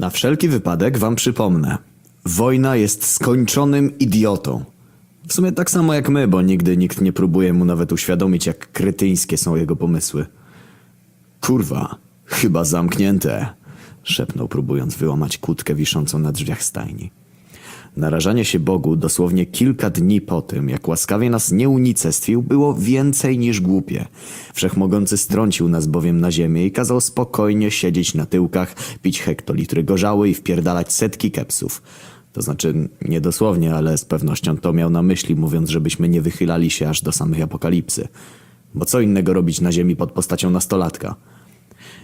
Na wszelki wypadek wam przypomnę. Wojna jest skończonym idiotą. W sumie tak samo jak my, bo nigdy nikt nie próbuje mu nawet uświadomić, jak kretyńskie są jego pomysły. Kurwa, chyba zamknięte, szepnął, próbując wyłamać kłódkę wiszącą na drzwiach stajni. Narażanie się Bogu dosłownie kilka dni po tym, jak łaskawie nas nie unicestwił, było więcej niż głupie. Wszechmogący strącił nas bowiem na ziemię i kazał spokojnie siedzieć na tyłkach, pić hektolitry gorzały i wpierdalać setki kepsów. To znaczy, nie dosłownie, ale z pewnością to miał na myśli, mówiąc, żebyśmy nie wychylali się aż do samych apokalipsy. Bo co innego robić na ziemi pod postacią nastolatka?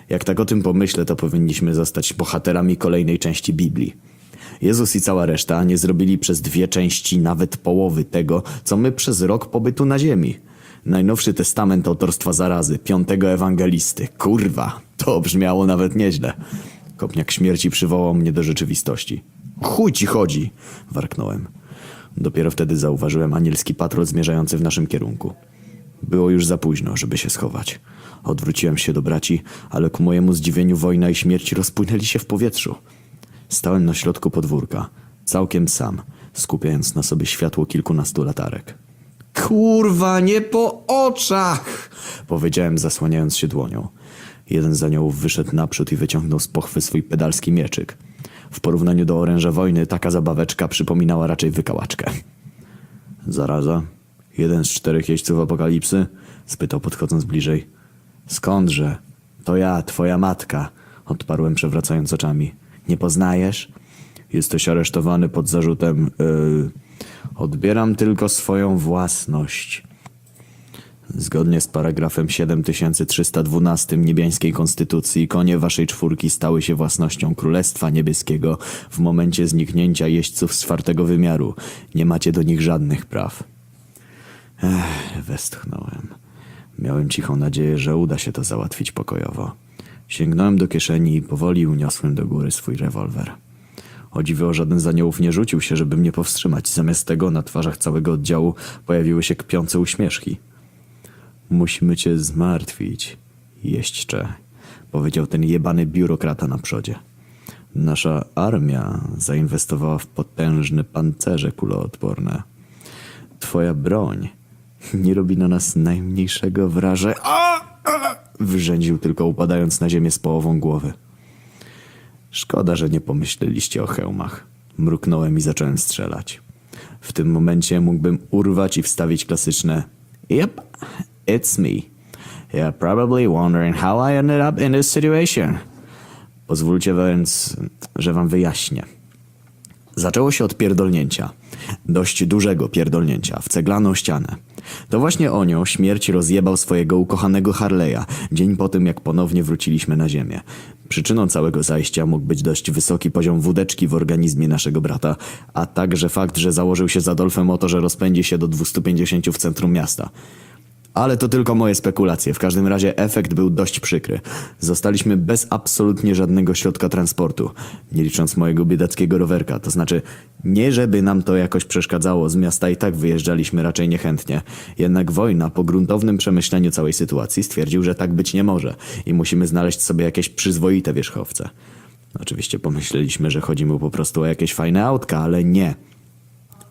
Jak tak o tym pomyślę, to powinniśmy zostać bohaterami kolejnej części Biblii. Jezus i cała reszta nie zrobili przez dwie części nawet połowy tego, co my przez rok pobytu na ziemi. Najnowszy testament autorstwa zarazy, piątego ewangelisty. Kurwa, to brzmiało nawet nieźle. Kopniak śmierci przywołał mnie do rzeczywistości. Chuj ci chodzi, warknąłem. Dopiero wtedy zauważyłem anielski patrol zmierzający w naszym kierunku. Było już za późno, żeby się schować. Odwróciłem się do braci, ale ku mojemu zdziwieniu wojna i śmierć rozpłynęli się w powietrzu. Stałem na środku podwórka, całkiem sam, skupiając na sobie światło kilkunastu latarek. Kurwa, nie po oczach! Powiedziałem, zasłaniając się dłonią. Jeden z aniołów wyszedł naprzód i wyciągnął z pochwy swój pedalski mieczyk. W porównaniu do oręża wojny taka zabaweczka przypominała raczej wykałaczkę. Zaraza? Jeden z czterech jeźdźców apokalipsy? Spytał podchodząc bliżej. Skądże? To ja, twoja matka, odparłem przewracając oczami. Nie poznajesz? Jesteś aresztowany pod zarzutem. Yy, odbieram tylko swoją własność. Zgodnie z paragrafem 7312 niebiańskiej konstytucji, konie waszej czwórki stały się własnością Królestwa Niebieskiego w momencie zniknięcia jeźdźców z czwartego wymiaru. Nie macie do nich żadnych praw. Ech, westchnąłem. Miałem cichą nadzieję, że uda się to załatwić pokojowo. Sięgnąłem do kieszeni i powoli uniosłem do góry swój rewolwer. O dziwo, żaden z aniołów nie rzucił się, żeby mnie powstrzymać. Zamiast tego na twarzach całego oddziału pojawiły się kpiące uśmieszki. Musimy cię zmartwić, jeźdźcze, powiedział ten jebany biurokrata na przodzie. Nasza armia zainwestowała w potężne pancerze kuloodporne. Twoja broń nie robi na nas najmniejszego wrażenia. Wyrzędził tylko upadając na ziemię z połową głowy. Szkoda, że nie pomyśleliście o hełmach. Mruknąłem i zacząłem strzelać. W tym momencie mógłbym urwać i wstawić klasyczne Yep, it's me. You're probably wondering how I ended up in this situation. Pozwólcie więc, że wam wyjaśnię. Zaczęło się od pierdolnięcia. Dość dużego pierdolnięcia w ceglaną ścianę. To właśnie o nią śmierć rozjebał swojego ukochanego Harley'a, dzień po tym jak ponownie wróciliśmy na ziemię. Przyczyną całego zajścia mógł być dość wysoki poziom wódeczki w organizmie naszego brata, a także fakt, że założył się z Adolfem o to, że rozpędzi się do 250 w centrum miasta. Ale to tylko moje spekulacje. W każdym razie efekt był dość przykry. Zostaliśmy bez absolutnie żadnego środka transportu, nie licząc mojego biedackiego rowerka. To znaczy, nie żeby nam to jakoś przeszkadzało, z miasta i tak wyjeżdżaliśmy raczej niechętnie. Jednak wojna, po gruntownym przemyśleniu całej sytuacji, stwierdził, że tak być nie może i musimy znaleźć sobie jakieś przyzwoite wierzchowce. Oczywiście pomyśleliśmy, że chodzi mu po prostu o jakieś fajne autka, ale nie.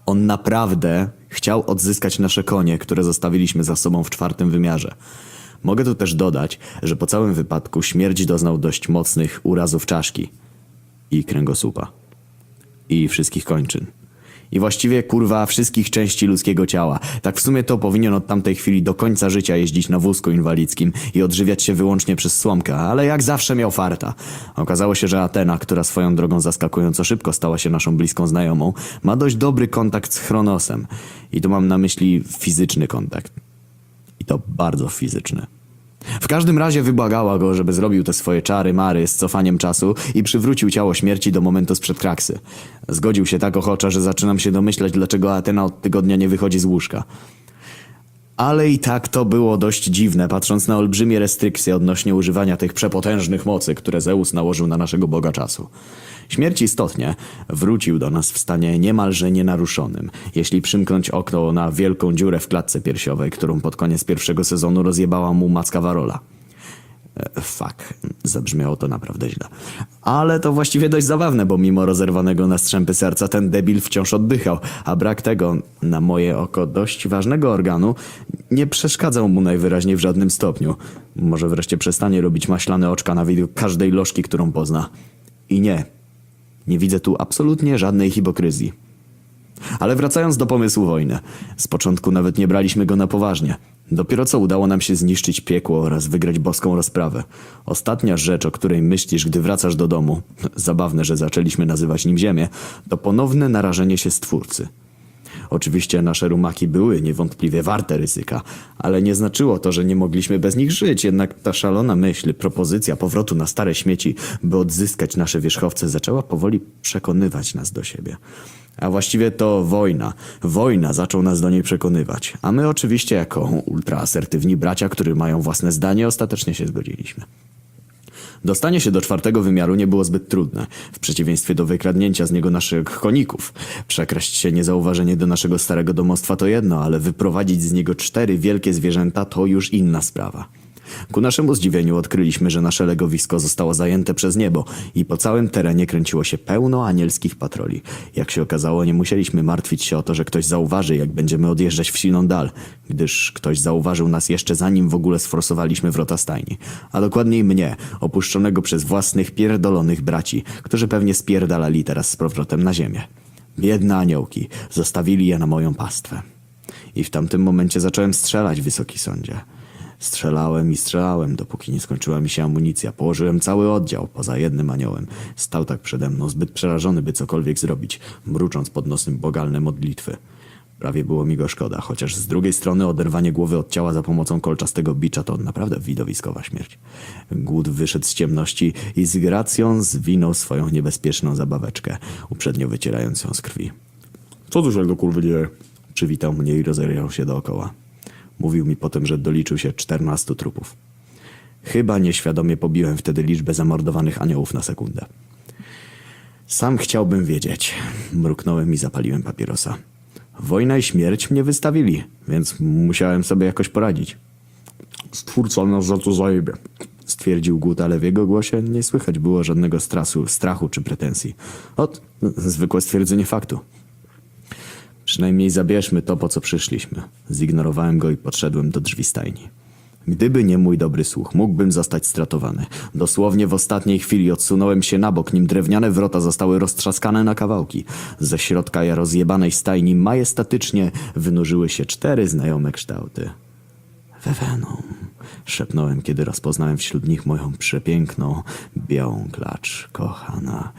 On naprawdę chciał odzyskać nasze konie, które zostawiliśmy za sobą w czwartym wymiarze. Mogę tu też dodać, że po całym wypadku śmierć doznał dość mocnych urazów czaszki i kręgosłupa. I wszystkich kończyn. I właściwie kurwa wszystkich części ludzkiego ciała. Tak w sumie to powinien od tamtej chwili do końca życia jeździć na wózku inwalidzkim i odżywiać się wyłącznie przez słomkę, ale jak zawsze miał farta. Okazało się, że Atena, która swoją drogą zaskakująco szybko stała się naszą bliską znajomą, ma dość dobry kontakt z Chronosem. I tu mam na myśli fizyczny kontakt. I to bardzo fizyczny. W każdym razie wybłagała go, żeby zrobił te swoje czary mary z cofaniem czasu i przywrócił ciało śmierci do momentu sprzed kraksy. Zgodził się tak ochoczo, że zaczynam się domyślać, dlaczego Atena od tygodnia nie wychodzi z łóżka. Ale i tak to było dość dziwne, patrząc na olbrzymie restrykcje odnośnie używania tych przepotężnych mocy, które Zeus nałożył na naszego Boga czasu. Śmierć istotnie wrócił do nas w stanie niemalże nienaruszonym, jeśli przymknąć okno na wielką dziurę w klatce piersiowej, którą pod koniec pierwszego sezonu rozjebała mu macka Warola. E, Fuck, zabrzmiało to naprawdę źle. Ale to właściwie dość zabawne, bo mimo rozerwanego na strzępy serca ten debil wciąż oddychał, a brak tego, na moje oko dość ważnego organu, nie przeszkadzał mu najwyraźniej w żadnym stopniu. Może wreszcie przestanie robić maślane oczka na widok każdej lożki, którą pozna. I nie, nie widzę tu absolutnie żadnej hipokryzji. Ale wracając do pomysłu wojny. Z początku nawet nie braliśmy go na poważnie. Dopiero co udało nam się zniszczyć piekło oraz wygrać boską rozprawę. Ostatnia rzecz, o której myślisz, gdy wracasz do domu, zabawne, że zaczęliśmy nazywać nim Ziemię, to ponowne narażenie się stwórcy. Oczywiście nasze rumaki były niewątpliwie warte ryzyka, ale nie znaczyło to, że nie mogliśmy bez nich żyć. Jednak ta szalona myśl, propozycja powrotu na stare śmieci, by odzyskać nasze wierzchowce, zaczęła powoli przekonywać nas do siebie. A właściwie to wojna. Wojna zaczął nas do niej przekonywać. A my oczywiście jako ultraasertywni bracia, którzy mają własne zdanie, ostatecznie się zgodziliśmy. Dostanie się do czwartego wymiaru nie było zbyt trudne, w przeciwieństwie do wykradnięcia z niego naszych koników. Przekraść się niezauważenie do naszego starego domostwa to jedno, ale wyprowadzić z niego cztery wielkie zwierzęta to już inna sprawa. Ku naszemu zdziwieniu odkryliśmy, że nasze legowisko zostało zajęte przez niebo i po całym terenie kręciło się pełno anielskich patroli. Jak się okazało, nie musieliśmy martwić się o to, że ktoś zauważy, jak będziemy odjeżdżać w siną dal, gdyż ktoś zauważył nas jeszcze zanim w ogóle sforsowaliśmy wrota stajni. A dokładniej mnie, opuszczonego przez własnych pierdolonych braci, którzy pewnie spierdalali teraz z powrotem na ziemię. Biedne aniołki, zostawili je na moją pastwę. I w tamtym momencie zacząłem strzelać, wysoki sądzie. Strzelałem i strzelałem, dopóki nie skończyła mi się amunicja. Położyłem cały oddział, poza jednym aniołem. Stał tak przede mną, zbyt przerażony, by cokolwiek zrobić, mrucząc pod nosem bogalne modlitwy. Prawie było mi go szkoda, chociaż z drugiej strony oderwanie głowy od ciała za pomocą kolczastego bicza to naprawdę widowiskowa śmierć. Głód wyszedł z ciemności i z gracją zwinął swoją niebezpieczną zabaweczkę, uprzednio wycierając ją z krwi. Co tu się do kurwy dzieje? Przywitał mnie i rozejrzał się dookoła. Mówił mi potem, że doliczył się 14 trupów. Chyba nieświadomie pobiłem wtedy liczbę zamordowanych aniołów na sekundę. Sam chciałbym wiedzieć. Mruknąłem i zapaliłem papierosa. Wojna i śmierć mnie wystawili, więc musiałem sobie jakoś poradzić. Stwórca nas za to zajebie. Stwierdził Gut, ale w jego głosie nie słychać było żadnego strasu, strachu czy pretensji. Ot, zwykłe stwierdzenie faktu. Przynajmniej zabierzmy to, po co przyszliśmy. Zignorowałem go i podszedłem do drzwi stajni. Gdyby nie mój dobry słuch, mógłbym zostać stratowany. Dosłownie w ostatniej chwili odsunąłem się na bok, nim drewniane wrota zostały roztrzaskane na kawałki. Ze środka rozjebanej stajni majestatycznie wynurzyły się cztery znajome kształty. Weweną, szepnąłem, kiedy rozpoznałem wśród nich moją przepiękną, białą klacz, kochana.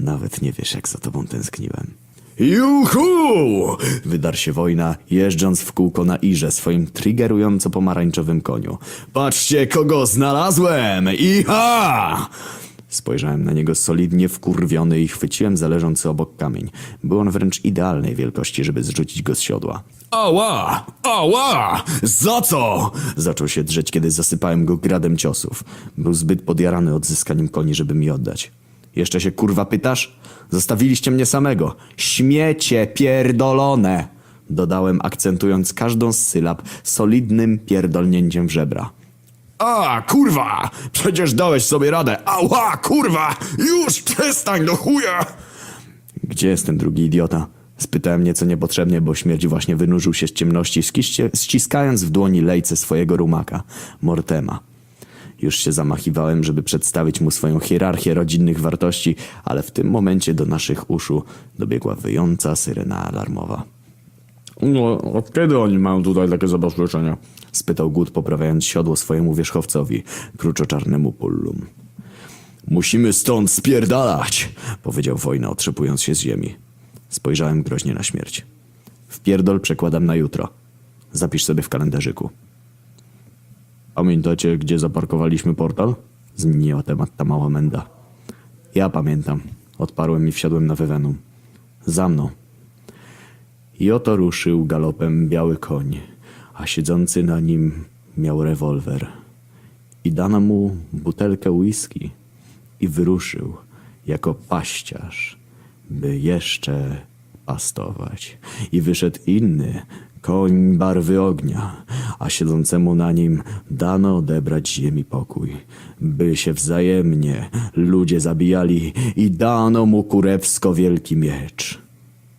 Nawet nie wiesz, jak za tobą tęskniłem. Juhu! Wydarł się wojna, jeżdżąc w kółko na irze swoim triggerująco pomarańczowym koniu. Patrzcie, kogo znalazłem! Iha! Spojrzałem na niego solidnie wkurwiony i chwyciłem za leżący obok kamień. Był on wręcz idealnej wielkości, żeby zrzucić go z siodła. Ała! Ała! Za co? Zaczął się drzeć, kiedy zasypałem go gradem ciosów. Był zbyt podjarany odzyskaniem koni, żeby mi oddać. Jeszcze się kurwa pytasz? Zostawiliście mnie samego. Śmiecie pierdolone! Dodałem, akcentując każdą z sylab solidnym pierdolnięciem w żebra. A, kurwa! Przecież dałeś sobie radę! Ała, kurwa! Już przestań do chuja! Gdzie jest ten drugi idiota? Spytałem nieco niepotrzebnie, bo śmierć właśnie wynurzył się z ciemności, ściskając w dłoni lejce swojego rumaka, Mortema. Już się zamachiwałem, żeby przedstawić mu swoją hierarchię rodzinnych wartości, ale w tym momencie do naszych uszu dobiegła wyjąca syrena alarmowa. No, od kiedy oni mają tutaj takie zabezpieczenia? spytał Gut, poprawiając siodło swojemu wierzchowcowi, kruczoczarnemu pullum. Musimy stąd spierdalać, powiedział wojna, otrzepując się z ziemi. Spojrzałem groźnie na śmierć. Wpierdol przekładam na jutro. Zapisz sobie w kalendarzyku. Pamiętacie, gdzie zaparkowaliśmy portal? Zmieniła temat ta mała menda. Ja pamiętam. Odparłem i wsiadłem na wewenum. Za mną. I oto ruszył galopem biały koń, a siedzący na nim miał rewolwer. I dano mu butelkę whisky i wyruszył jako paściarz, by jeszcze pastować. I wyszedł inny, koń barwy ognia, a siedzącemu na nim dano odebrać ziemi pokój, by się wzajemnie ludzie zabijali i dano mu kurewsko wielki miecz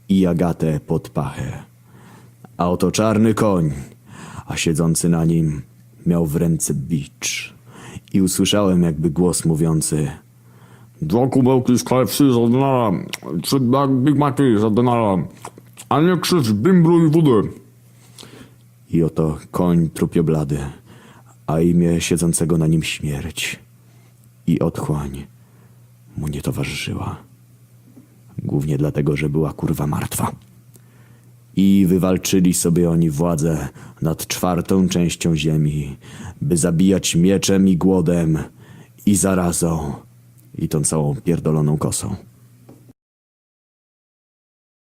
i agatę pod pachę. A oto czarny koń, a siedzący na nim miał w ręce bicz. I usłyszałem jakby głos mówiący Dwa kubełki z KFC za denara, trzy Big Maci za a nie krzycz bimbru i wody. I oto koń trupioblady, a imię siedzącego na nim śmierć. I otchłań mu nie towarzyszyła. Głównie dlatego, że była kurwa martwa. I wywalczyli sobie oni władzę nad czwartą częścią ziemi, by zabijać mieczem i głodem, i zarazą, i tą całą pierdoloną kosą.